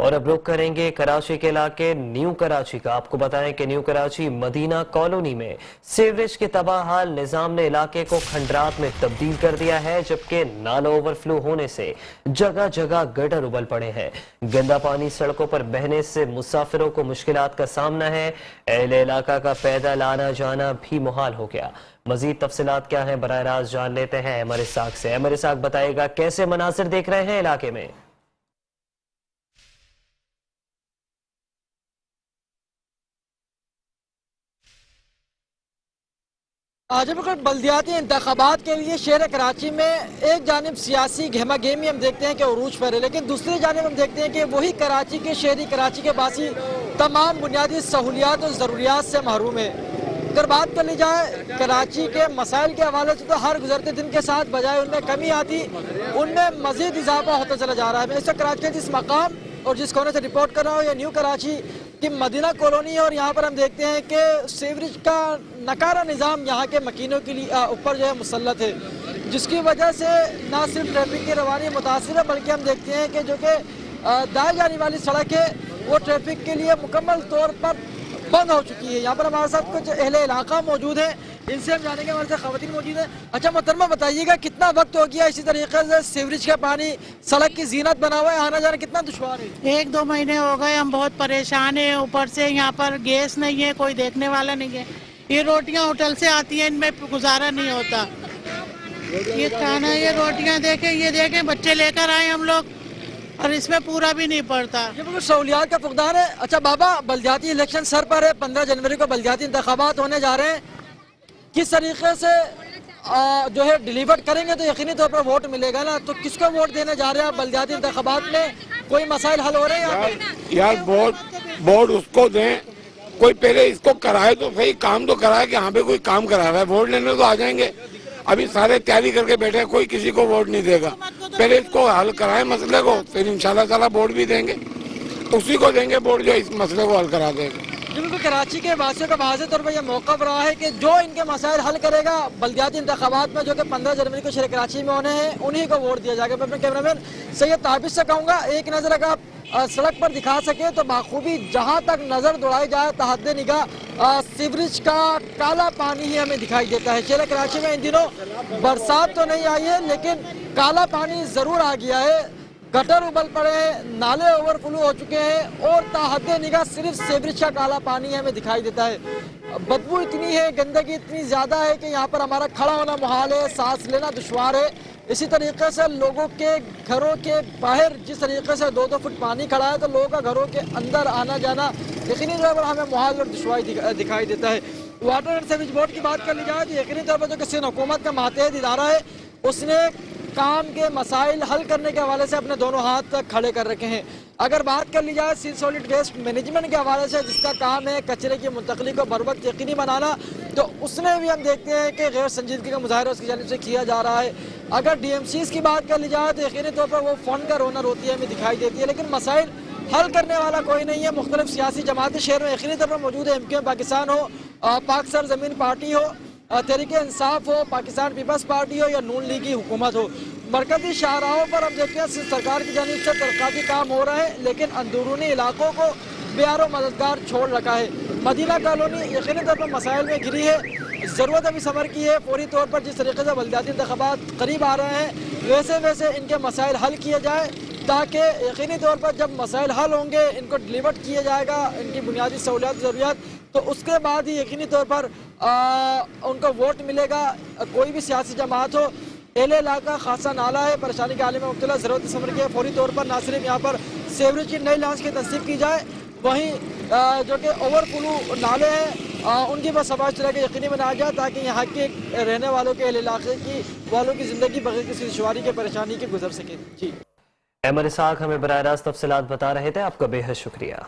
और अब रुक करेंगे कराची के इलाके न्यू कराची का। आपको बताएँ कि न्यू कराची मदीना कॉलोनी में सीवरेज के तबाह हाल निज़ाम ने इलाके को खंडरात में तब्दील कर दिया है, जबकि नाला ओवरफ्लो होने से जगह जगह गटर उबल पड़े हैं। गंदा पानी सड़कों पर बहने से मुसाफिरों को मुश्किल का सामना है। अहले इलाका का पैदल आना जाना भी मुहाल हो गया। मजीद तफसीलात क्या है बरह रास्त जान लेते हैं अमर इसाक से। अमर इसाक बताएगा, कैसे मनासर देख रहे हैं इलाके में? जब बल्दियाती इंतबात के लिए शहर कराची में एक जानब सियासी गहमा गेमी हम देखते हैं कि अरूज पर है, लेकिन दूसरी जानब हम देखते हैं कि वही कराची के शहरी कराची के बासी तमाम बुनियादी सहूलियात और ज़रूरियात से महरूम है। अगर बात कर ली जाए कराची के मसाइल के हवाले से तो हर गुजरते दिन के साथ बजाय उनमें कमी आती, उनमें मजीद इजाफा होता चला जा रहा है। मैं इस वक्त कराची के जिस मकाम और जिस कोने से रिपोर्ट कर रहा हूँ, ये न्यू कराची की मदीना कॉलोनी और यहाँ पर हम देखते हैं कि सीवरेज का नकारा निज़ाम यहाँ के मकीनों के लिए ऊपर जो है मुसलत है। जिसकी वजह से ना सिर्फ़ ट्रैफ़िक की रवानी मुतासर है, बल्कि हम देखते हैं कि जो कि दाए जाने वाली सड़क है, वो ट्रैफ़िक के लिए मुकम्मल तौर पर बंद हो चुकी है। यहाँ पर हमारे साथ कुछ अहले इलाका मौजूद है इनसे हम जानेंगे हमारे साथ खवतिन मौजूद है। अच्छा मोहतरमा बताइएगा कितना वक्त हो गया इसी तरीके से सीवरेज का पानी सड़क की जीनत बना हुआ है? आना जाना कितना दुशवार है? एक दो महीने हो गए हम बहुत परेशान हैं। ऊपर से यहाँ पर गैस नहीं है कोई देखने वाला नहीं है। ये रोटियाँ होटल से आती हैं इनमें गुजारा नहीं होता। ये खाना ये रोटियाँ देखें ये देखें बच्चे लेकर आए हम लोग और इसमें पूरा भी नहीं पड़ता। ये बिल्कुल सहूलियात का फुकदान है। अच्छा बाबा बल्दियाती इलेक्शन सर पर है पंद्रह जनवरी को बल्दियाती इंतबात होने जा रहे हैं। किस तरीके से आ, जो है डिलीवर करेंगे तो यकीनी तौर पर वोट मिलेगा ना? तो किसको वोट देने जा रहे हैं बल्दियाती इंतबात में? कोई मसाइल हल हो रहे हैं पे? यार वोट वोट उसको दें। कोई पहले इसको कराए तो सही काम तो कराए कि यहाँ पे कोई काम करा रहा है। वोट लेने तो आ जाएँगे। अभी सारे तैयारी करके बैठे कोई किसी को वोट नहीं देगा। पहले इसको हल कराए मसले को फिर इंशाल्लाह ताला वोट भी देंगे। उसी को देंगे वोट जो इस मसले को हल करा देगा। बिल्कुल कराची के वासियों का वाज तौर पर यह मौका रहा है कि जो इनके मसाइल हल करेगा, बल्दियाती इंतबात में जो कि पंद्रह जनवरी को शहर कराची में होने हैं, उन्हीं को वोट दिया जाएगा। मैं अपने कैमरामैन सैयद ताबिश से कहूँगा, एक नज़र अगर आप सड़क पर दिखा सके तो बाखूबी जहाँ तक नज़र दौड़ाई जाए तहद निगाह सीवरेज का काला पानी ही हमें दिखाई देता है। शहर कराची में इन दिनों बरसात तो नहीं आई है, लेकिन काला पानी ज़रूर आ गया है। गटर उबल पड़े हैं नाले ओवरफ्लो हो चुके हैं और ताहद निगाह सिर्फ़ सेवरेज का काला पानी हमें दिखाई देता है। बदबू इतनी है गंदगी इतनी ज़्यादा है कि यहाँ पर हमारा खड़ा होना मुहाल है सांस लेना दुशवार है। इसी तरीके से लोगों के घरों के बाहर जिस तरीके से दो दो फुट पानी खड़ा है तो लोगों का घरों के अंदर आना जाना यकीनी तौर पर हमें मुहाल और दुशवारी दिखा, दिखाई देता है। वाटर एंड सर्विस बोर्ड की बात कर ली जाए तो यकीनी तौर पर जो किसी हुकूमत का मातहत इदारा है उसने काम के मसाइल हल करने के हवाले से अपने दोनों हाथ खड़े कर रखे हैं। अगर बात कर ली जाए सी सॉलिड वेस्ट मैनेजमेंट के हवाले से, जिसका काम है कचरे की मुंतकली को बर वक्त यकीनी बनाना तो उसमें भी हम देखते हैं कि गैर संजीदगी का मुजाहरा उसकी जानब से किया जा रहा है। अगर डी एम सी की बात कर ली जाए तो यकीनी तौर पर वो फ़ंड का रोना रोती है, हमें दिखाई देती है, लेकिन मसाइल हल करने वाला कोई नहीं है। मुख्तलिफ़ सियासी जमातें शहर में यकीनी तौर पर मौजूद है। एम क्यू पाकिस्तान हो पाक सर ज़मीन पार्टी हो तहरीक इंसाफ हो, पाकिस्तान पीपल्स पार्टी हो या नून लीग की हुकूमत हो। मरकजी शाहराहों पर हम देखते हैं सरकार की जानब से तरक्की काम हो रहा है, लेकिन अंदरूनी इलाकों को बेारो मददगार छोड़ रखा है। मदीना कॉलोनी यकीनी तौर पर मसाइल में घिरी है। ज़रूरत अभी समर की है, फौरी तौर पर जिस तरीके से बल्दियाती इंतबात करीब आ रहे हैं वैसे वैसे इनके मसाइल हल किए जाए, ताकि यकीनी तौर पर जब मसाइल हल होंगे, इनको डिलीवर किया जाएगा, इनकी बुनियादी सहूलियात, ज़रूरियात तो उसके बाद ही यकीनी तौर पर उनको वोट मिलेगा। कोई भी सियासी जमात हो, एल इलाका, खासा नाला है, परेशानी के आलम में मुबतला, ज़रूरत समर के। फौरी तौर पर ना सिर्फ़ यहाँ पर सेवरेज की नई लॉन्च की तस्दीक की जाए, वहीं जो कि ओवरफ्लो नाले हैं उनकी बस आवाज़ चला के यकीनी बनाया जाए ताकि यहाँ के रहने वालों के इलाके की, वालों की ज़िंदगी बगैर किसी दुशारी के, परेशानी के गुजर सके। जी। अमर इसाक हमें बर रास्त तफसीत बता रहे थे, आपका बेहद शुक्रिया।